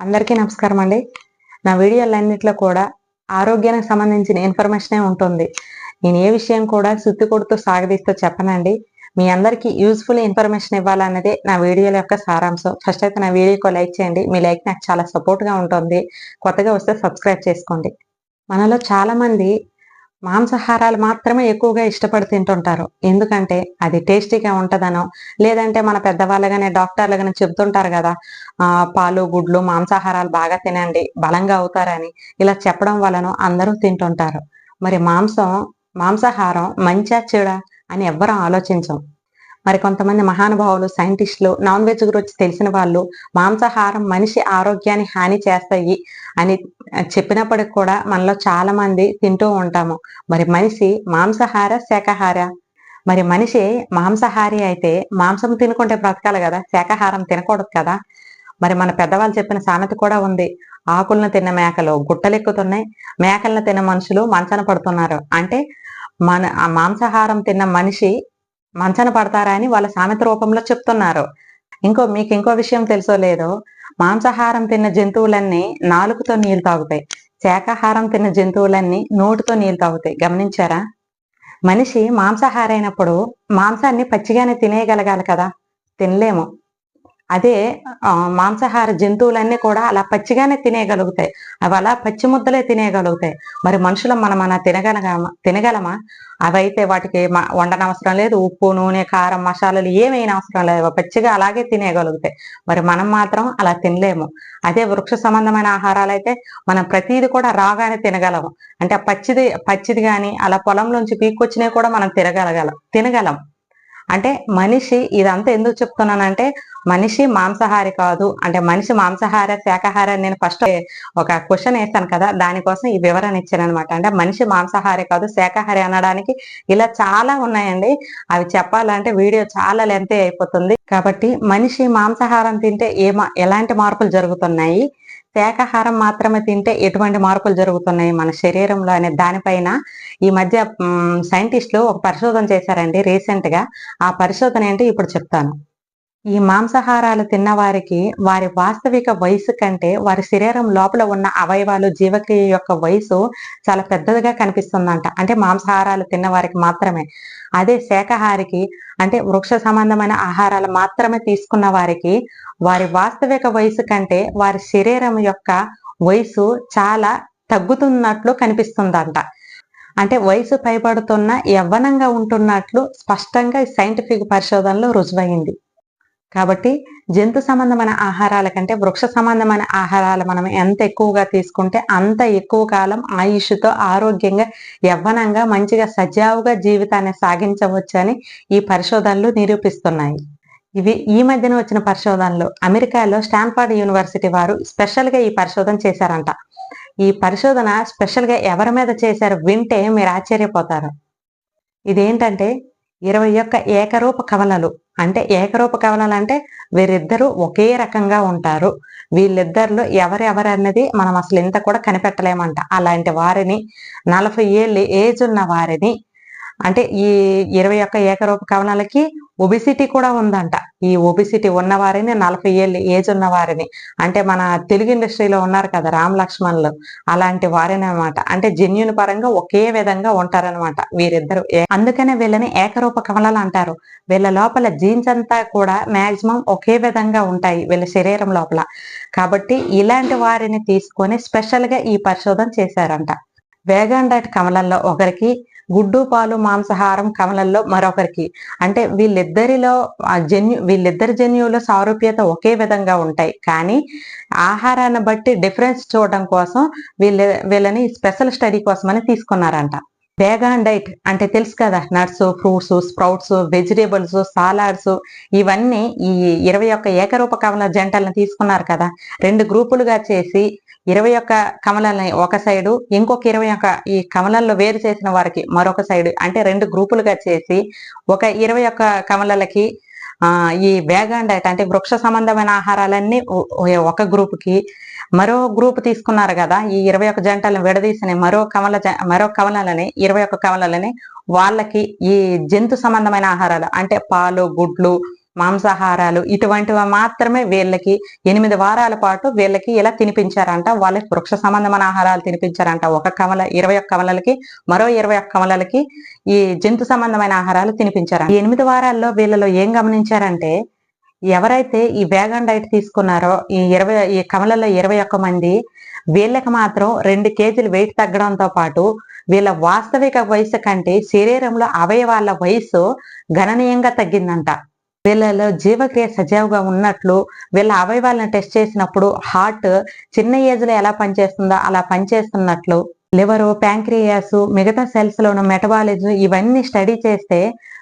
అందరికీ నమస్కారం అండి. నా వీడియోలన్నింటిలో కూడా ఆరోగ్యానికి సంబంధించిన ఇన్ఫర్మేషనే ఉంటుంది. నేను ఏ విషయం కూడా సుత్తి కొడుతూ సాగదీస్తూ చెప్పనండి. మీ అందరికీ యూస్ఫుల్ ఇన్ఫర్మేషన్ ఇవ్వాలన్నదే నా వీడియోల యొక్క సారాంశం. ఫస్ట్ అయితే నా వీడియోకి లైక్ చేయండి. మీ లైక్ నాకు చాలా సపోర్ట్గా ఉంటుంది. కొత్తగా వస్తే సబ్స్క్రైబ్ చేసుకోండి. మనలో చాలామంది మాంసాహారాలు మాత్రమే ఎక్కువగా ఇష్టపడి తింటుంటారు. ఎందుకంటే అది టేస్టీగా ఉంటదనో లేదంటే మన పెద్దవాళ్ళగానే డాక్టర్లు కానీ చెప్తుంటారు కదా ఆ పాలు గుడ్లు మాంసాహారాలు బాగా తినండి బలంగా అవుతారని ఇలా చెప్పడం వలన అందరూ తింటుంటారు. మరి మాంసం మాంసాహారం మంచా చెడా అని ఎవ్వరం ఆలోచించం. మరి కొంతమంది మహానుభావులు సైంటిస్టులు నాన్ వెజ్ గురించి తెలిసిన వాళ్ళు మాంసాహారం మనిషి ఆరోగ్యాన్ని హాని చేస్తాయి అని చెప్పినప్పటికి కూడా మనలో చాలా మంది తింటూ ఉంటాము. మరి మనిషి మాంసాహార శాకాహార? మరి మనిషి మాంసాహారి అయితే మాంసం తినుకుంటే బ్రతకాలి కదా శాకాహారం తినకూడదు కదా? మరి మన పెద్దవాళ్ళు చెప్పిన సామెత కూడా ఉంది. ఆకులను తిన్న మేకలు గుట్టలెక్కుతున్నాయి. మేకలను తిన్న మనుషులు మంచన పడుతున్నారు. అంటే మన ఆ మాంసాహారం తిన్న మనిషి మంచన పడతారా అని వాళ్ళ సామెత రూపంలో చెప్తున్నారు. ఇంకో మీకు ఇంకో విషయం తెలుసో లేదో మాంసాహారం తిన్న జంతువులన్నీ నాలుగుతో నీళ్ళు తాగుతాయి. శాకాహారం తిన్న జంతువులన్నీ నోటితో నీళ్ళు తాగుతాయి. గమనించారా? మనిషి మాంసాహారైనప్పుడు మాంసాన్ని పచ్చిగానే తినేయగలగాలి కదా? తినలేము. అదే మాంసాహార జంతువులన్నీ కూడా అలా పచ్చిగానే తినేయగలుగుతాయి. అవి అలా పచ్చి ముద్దలే తినేయగలుగుతాయి. మరి మనుషులు మనం అలా తినగలగమా తినగలమా? అవైతే వాటికి వండనవసరం లేదు. ఉప్పు నూనె కారం మసాలాలు ఏమైనా అవసరం లేదు. పచ్చిగా అలాగే తినేయగలుగుతాయి. మరి మనం మాత్రం అలా తినలేము. అదే వృక్ష సంబంధమైన ఆహారాలు అయితే మనం ప్రతిదీ కూడా రాగానే తినగలము. అంటే ఆ పచ్చిది పచ్చిది కానీ అలా పొలంలోంచి పీక్కొచ్చినవి కూడా మనం తినగలగలం తినగలం. అంటే మనిషి ఇదంతా ఎందుకు చెప్తున్నానంటే మనిషి మాంసాహారి కాదు. అంటే మనిషి మాంసాహార శాకాహార నేను ఫస్ట్ ఒక క్వశ్చన్ వేస్తాను కదా దానికోసం ఈ వివరణ ఇచ్చాను అనమాట అంటే మనిషి మాంసాహారి కాదు శాకాహారి అనడానికి ఇలా చాలా ఉన్నాయండి. అవి చెప్పాలంటే వీడియో చాలా లెంత్ అయిపోతుంది. కాబట్టి మనిషి మాంసాహారం తింటే ఏ మా- ఎలాంటి మార్పులు జరుగుతున్నాయి? శాకాహారం మాత్రమే తింటే ఎటువంటి మార్పులు జరుగుతున్నాయి మన శరీరంలో అనే దానిపైన ఈ మధ్య సైంటిస్టులు ఒక పరిశోధన చేశారండి రీసెంట్గా ఆ పరిశోధన ఏంటి? ఇప్పుడు చెప్తాను. ఈ మాంసాహారాలు తిన్నవారికి వారి వాస్తవిక వయసు కంటే వారి శరీరం లోపల ఉన్న అవయవాలు జీవక్రియ యొక్క వయసు చాలా పెద్దదిగా కనిపిస్తుందంట. అంటే మాంసాహారాలు తిన్నవారికి మాత్రమే. అదే శాకాహారికి అంటే వృక్ష సంబంధమైన ఆహారాలు మాత్రమే తీసుకున్న వారికి వారి వాస్తవిక వయసు కంటే వారి శరీరం యొక్క వయసు చాలా తగ్గుతున్నట్లు కనిపిస్తుందంట. అంటే వయసు పైబడుతున్న యవ్వనంగా ఉంటున్నట్లు స్పష్టంగా సైంటిఫిక్ పరిశోధనలో రుజువైంది. కాబట్టి జంతు సంబంధమైన ఆహారాల కంటే వృక్ష సంబంధమైన ఆహారాలు మనం ఎంత ఎక్కువగా తీసుకుంటే అంత ఎక్కువ కాలం ఆయుష్తో ఆరోగ్యంగా యవ్వనంగా మంచిగా సజావుగా జీవితాన్ని సాగించవచ్చని ఈ పరిశోధనలు నిరూపిస్తున్నాయి. ఇవి ఈ మధ్యన వచ్చిన పరిశోధనలు. అమెరికాలో స్టాన్ఫర్డ్ యూనివర్సిటీ వారు స్పెషల్గా ఈ పరిశోధన చేశారంట. ఈ పరిశోధన స్పెషల్గా ఎవరి మీద చేశారు వింటే మీరు ఆశ్చర్యపోతారు. ఇదేంటంటే ఇరవై ఒక్క ఏకరూప కవలలు. అంటే ఏకరూప కవలలు అంటే వీరిద్దరూ ఒకే రకంగా ఉంటారు. వీళ్ళిద్దరిలో ఎవరెవరు అన్నది మనం అసలు ఇంత కూడా కనిపెట్టలేమంట. అలాంటి వారిని నలభై ఏళ్ళు ఏజ్ ఉన్న వారిని అంటే ఈ ఇరవై ఒక్క ఏకరూప కవనాలకి ఒబిసిటీ కూడా ఉందంట. ఈ ఒబిసిటీ ఉన్నవారిని నలభై ఏళ్ళు ఏజ్ ఉన్నవారిని అంటే మన తెలుగు ఇండస్ట్రీలో ఉన్నారు కదా రామ్ లక్ష్మణ్లు అలాంటి వారిని అనమాట అంటే జెన్యున్ పరంగా ఒకే విధంగా ఉంటారనమాట వీరిద్దరు. అందుకనే వీళ్ళని ఏకరూప కమలాలు అంటారు. వీళ్ళ లోపల జీన్స్ అంతా కూడా మాక్సిమం ఒకే విధంగా ఉంటాయి వీళ్ళ శరీరం లోపల. కాబట్టి ఇలాంటి వారిని తీసుకొని స్పెషల్గా ఈ పరిశోధన చేశారంట. వేగాన్ డైట్ కమలల్లో ఒకరికి గుడ్డు పాలు మాంసాహారం కమలల్లో మరొకరికి. అంటే వీళ్ళిద్దరిలో జన్యు వీళ్ళిద్దరి జన్యువుల సారూప్యత ఒకే విధంగా ఉంటాయి. కానీ ఆహారాన్ని బట్టి డిఫరెన్స్ చూడడం కోసం వీళ్ళ వీళ్ళని స్పెషల్ స్టడీ కోసమని తీసుకున్నారంట. వేగాన్ డైట్ అంటే తెలుసు కదా nuts fruits sprouts vegetables salads ఇవన్నీ ఈ ఇరవై ఒక్క ఏకరూప కమల జంటలను తీసుకున్నారు కదా. రెండు గ్రూపులుగా చేసి ఇరవై ఒక్క కమలని ఒక సైడు ఇంకొక ఇరవై ఒక్క ఈ కమలాల్లో వేరు చేసిన వారికి మరొక సైడు అంటే రెండు గ్రూపులుగా చేసి ఒక ఇరవై ఒక్క కమలలకి ఆ ఈ వేగాన్ డైట్ అంటే వృక్ష సంబంధమైన ఆహారాలన్నీ ఒక గ్రూపుకి మరో గ్రూప్ తీసుకున్నారు కదా ఈ ఇరవై ఒక్క జంటలను విడదీసిన మరో కమల జ- మరో కమలాలని ఇరవై ఒక్క కమలాలని వాళ్ళకి ఈ జంతు సంబంధమైన ఆహారాలు అంటే పాలు గుడ్లు మాంసాహారాలు ఇటువంటివి మాత్రమే వీళ్ళకి ఎనిమిది వారాల పాటు వీళ్ళకి ఇలా తినిపించారంట. వాళ్ళకి వృక్ష సంబంధమైన ఆహారాలు తినిపించారంట. ఒక కమల ఇరవై ఒక్క కమలలకి మరో ఇరవై ఒక్క కమలలకి ఈ జంతు సంబంధమైన ఆహారాలు తినిపించారు ఈ ఎనిమిది వారాల్లో వీళ్ళలో ఏం గమనించారంటే ఎవరైతే ఈ వేగన్ డైట్ తీసుకున్నారో ఈ ఇరవై ఈ కమలలో ఇరవై ఒక్క మంది వీళ్ళకి మాత్రం రెండు కేజీలు వెయిట్ తగ్గడంతో పాటు వీళ్ళ వాస్తవిక వయసు కంటే శరీరంలో అవయవాల వయసు గణనీయంగా తగ్గిందంట. వీళ్ళలో జీవక్రియ సజావుగా ఉన్నట్లు వీళ్ళ అవయవాలను టెస్ట్ చేసినప్పుడు హార్ట్ చిన్న ఏజ్లో ఎలా పనిచేస్తుందో అలా పనిచేస్తున్నట్లు లివరు ప్యాంక్రియాస్ మిగతా సెల్స్ లోను మెటబాలిజం ఇవన్నీ స్టడీ చేస్తే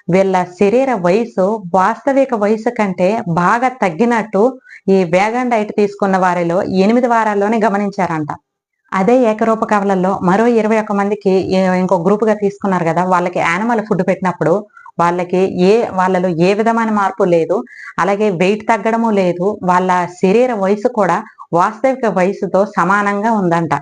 వీళ్ళ శరీర వయసు వాస్తవిక వయసు కంటే బాగా తగ్గినట్టు ఈ వేగన్ డైట్ తీసుకున్న వారిలో ఎనిమిది వారాల్లోనే గమనించారంట. అదే ఏకరూప కవలల్లో మరో ఇరవై ఒక్క మందికి ఇంకో గ్రూప్గా తీసుకున్నారు కదా వాళ్ళకి యానిమల్ ఫుడ్ పెట్టినప్పుడు వాళ్ళకి ఏ వాళ్ళలో ఏ విధమైన మార్పు లేదు. అలాగే వెయిట్ తగ్గడము లేదు. వాళ్ళ శరీర వయసు కూడా వాస్తవిక వయసుతో సమానంగా ఉందంట.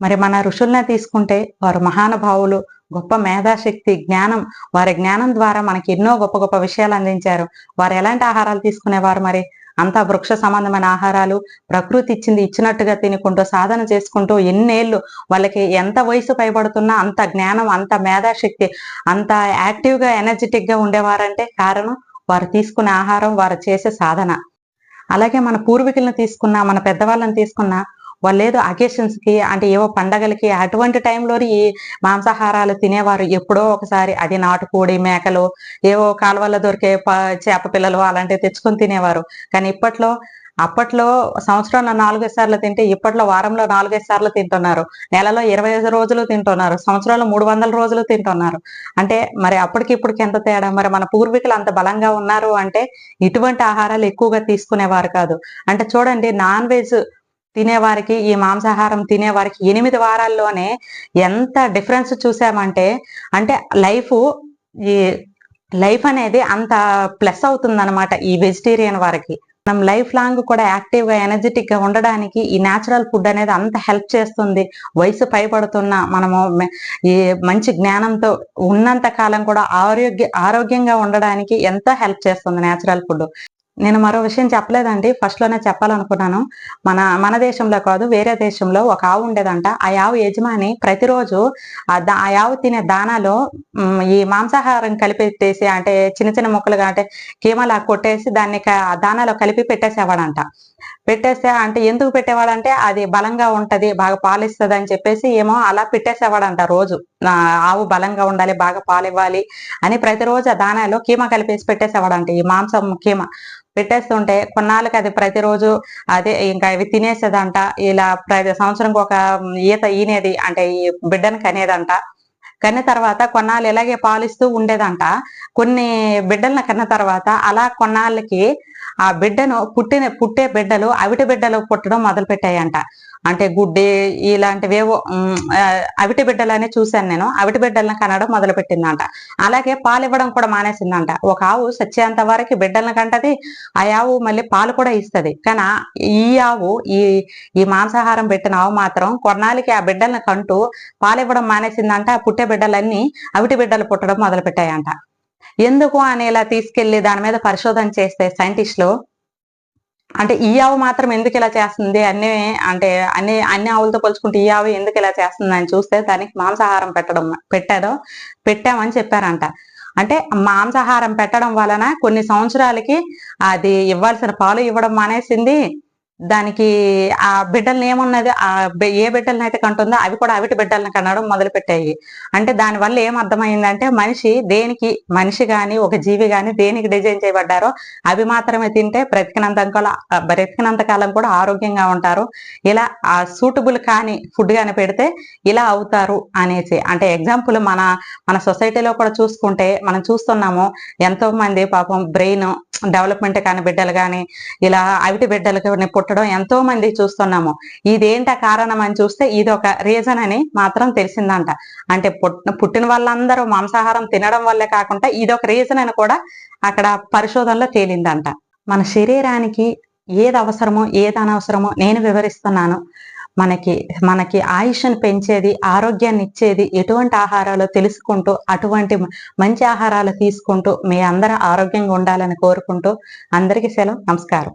మరి మన ఋషుల్ని తీసుకుంటే వారు మహానుభావులు గొప్ప మేధాశక్తి జ్ఞానం వారి జ్ఞానం ద్వారా మనకి ఎన్నో గొప్ప గొప్ప విషయాలు అందించారు. వారు ఎలాంటి ఆహారాలు తీసుకునేవారు మరి? అంత వృక్ష సంబంధమైన ఆహారాలు ప్రకృతి ఇచ్చింది ఇచ్చినట్టుగా తినుకుంటూ సాధన చేసుకుంటూ ఎన్నేళ్ళు వాళ్ళకి ఎంత వయసు పైబడుతున్నా అంత జ్ఞానం అంత మేధాశక్తి అంత యాక్టివ్గా గా ఉండేవారంటే కారణం వారు తీసుకునే ఆహారం వారు చేసే సాధన. అలాగే మన పూర్వీకులను తీసుకున్న మన పెద్దవాళ్ళని తీసుకున్న వాళ్ళు ఏదో అకేషన్స్కి అంటే ఏవో పండగలకి అటువంటి టైంలో ఈ మాంసాహారాలు తినేవారు. ఎప్పుడో ఒకసారి అది నాటుకోడి మేకలు ఏవో కాలువల్లో దొరికే చేప పిల్లలు అలాంటివి తెచ్చుకొని తినేవారు. కానీ ఇప్పట్లో అప్పట్లో సంవత్సరంలో నాలుగైదు సార్లు తింటే ఇప్పట్లో వారంలో నాలుగైదు సార్లు తింటున్నారు. నెలలో ఇరవై ఐదు రోజులు తింటున్నారు. సంవత్సరంలో మూడు వందల రోజులు తింటున్నారు. అంటే మరి అప్పటికి ఇప్పటికి ఎంత తేడా? మరి మన పూర్వీకులు అంత బలంగా ఉన్నారు అంటే ఇటువంటి ఆహారాలు ఎక్కువగా తీసుకునేవారు కాదు. అంటే చూడండి నాన్ వెజ్ తినేవారికి ఈ మాంసాహారం తినేవారికి ఎనిమిది వారాల్లోనే ఎంత డిఫరెన్స్ చూసామంటే అంటే లైఫ్ ఈ లైఫ్ అనేది అంత ప్లస్ అవుతుందన్నమాట ఈ వెజిటేరియన్ వారికి. మనం లైఫ్ లాంగ్ కూడా యాక్టివ్గా ఎనర్జెటిక్గా ఉండడానికి ఈ నేచురల్ ఫుడ్ అనేది అంత హెల్ప్ చేస్తుంది. వయసు పైబడుతున్న మనము ఈ మంచి జ్ఞానంతో ఉన్నంత కాలం కూడా ఆరోగ్య ఆరోగ్యంగా ఉండడానికి ఎంతో హెల్ప్ చేస్తుంది నేచురల్ ఫుడ్. నేను మరో విషయం చెప్పలేదండి. ఫస్ట్లోనే చెప్పాలనుకున్నాను. మన మన దేశంలో కాదు వేరే దేశంలో ఒక ఆవు ఉండేదంట. ఆ ఆవు యజమాని ప్రతిరోజు ఆ ఆవు తినే దానాలో ఈ మాంసాహారం కలిపెట్టేసి అంటే చిన్న చిన్న ముక్కలుగా అంటే కీమలా కొట్టేసి దాన్ని దానాలో కలిపి పెట్టేసేవాడంట. పెట్టేస్తే అంటే ఎందుకు పెట్టేవాడంటే అది బలంగా ఉంటది బాగా పాలిస్తుంది అని చెప్పేసి ఏమో అలా పెట్టేసేవాడంట రోజు. ఆవు బలంగా ఉండాలి బాగా పాలివ్వాలి అని ప్రతిరోజు ఆ దానాలో కీమ కలిపేసి పెట్టేసేవాడంట. ఈ మాంసం కీమ. పెట్టేస్తుంటే కొన్నాళ్ళకి అది ప్రతిరోజు అదే ఇంకా ఇవి తినేసేదంట. ఇలా ప్రతి సంవత్సరంకి ఒక ఈత ఈనేది అంటే ఈ బిడ్డను కనేదంట. కన్న తర్వాత కొన్నాళ్ళు ఇలాగే పాలిస్తూ ఉండేదంట. కొన్ని బిడ్డలను కన్న తర్వాత అలా కొన్నాళ్ళకి ఆ బిడ్డను పుట్టిన పుట్టే బిడ్డలు అవిటి బిడ్డలు పుట్టడం మొదలు పెట్టాయంట అంటే గుడ్డి ఇలాంటివేవో అవిటి బిడ్డలనే చూశాను నేను. అవిటి బిడ్డలను కనడం మొదలుపెట్టిందంట. అలాగే పాలు ఇవ్వడం కూడా మానేసిందంట. ఒక ఆవు సచ్చేంత వరకు బిడ్డలను కంటది ఆ ఆవు మళ్ళీ పాలు కూడా ఇస్తుంది. కానీ ఈ ఆవు ఈ ఈ మాంసాహారం పెట్టిన ఆవు మాత్రం కొన్నాళ్ళకి ఆ బిడ్డలను కంటూ పాలు ఇవ్వడం మానేసిందంట. పుట్టే బిడ్డలన్నీ అవిటి బిడ్డలు పుట్టడం మొదలుపెట్టాయంట. ఎందుకు అని ఇలా తీసుకెళ్ళి దాని మీద పరిశోధన చేస్తే సైంటిస్టులు అంటే ఈ ఆవు మాత్రం ఎందుకు ఇలా చేస్తుంది? అన్ని అంటే అన్ని అన్ని ఆవులతో పోల్చుకుంటే ఈ ఆవు ఎందుకు ఇలా చేస్తుంది అని చూస్తే దానికి మాంసాహారం పెట్టడం పెట్టారో. పెట్టామని చెప్పారంట. అంటే మాంసాహారం పెట్టడం వలన కొన్ని సంవత్సరాలకి అది ఇవ్వాల్సిన పాలు ఇవ్వడం మానేసింది. దానికి ఆ బిడ్డల్ని ఏమున్నది? ఆ ఏ బిడ్డలను అయితే కంటుందో అవి కూడా అవిటి బిడ్డలను కనడం మొదలు పెట్టాయి అంటే దాని వల్ల ఏం అర్థమైందంటే మనిషి దేనికి మనిషి కానీ ఒక జీవి కానీ దేనికి డిజైన్ చేయబడ్డారో అవి మాత్రమే తింటే బ్రతికినంత బ్రతికినంత కాలం కూడా ఆరోగ్యంగా ఉంటారు. ఇలా ఆ సూటబుల్ కానీ ఫుడ్ కానీ పెడితే ఇలా అవుతారు అనేసి. అంటే ఎగ్జాంపుల్ మన మన సొసైటీలో కూడా చూసుకుంటే మనం చూస్తున్నాము ఎంతో మంది పాపం బ్రెయిన్ డెవలప్మెంట్ కాని బిడ్డలు కానీ ఇలా అవిటి బిడ్డలకు దొరకడం ఎంతో మంది చూస్తున్నాము. ఇదేంట కారణం అని చూస్తే ఇది ఒక రీజన్ అని మాత్రం తెలిసిందంట. అంటే పుట్టిన వాళ్ళందరూ మాంసాహారం తినడం వల్లే కాకుండా ఇది ఒక రీజన్ అని కూడా అక్కడ పరిశోధనలో తేలిందంట. మన శరీరానికి ఏది అవసరమో ఏది అనవసరమో నేను వివరిస్తున్నాను. మనకి మనకి ఆయుష్ను పెంచేది ఆరోగ్యాన్ని ఇచ్చేది ఎటువంటి ఆహారాలు తెలుసుకుంటూ అటువంటి మంచి ఆహారాలు తీసుకుంటూ మీ అందరూ ఆరోగ్యంగా ఉండాలని కోరుకుంటూ అందరికీ సెలవు. నమస్కారం.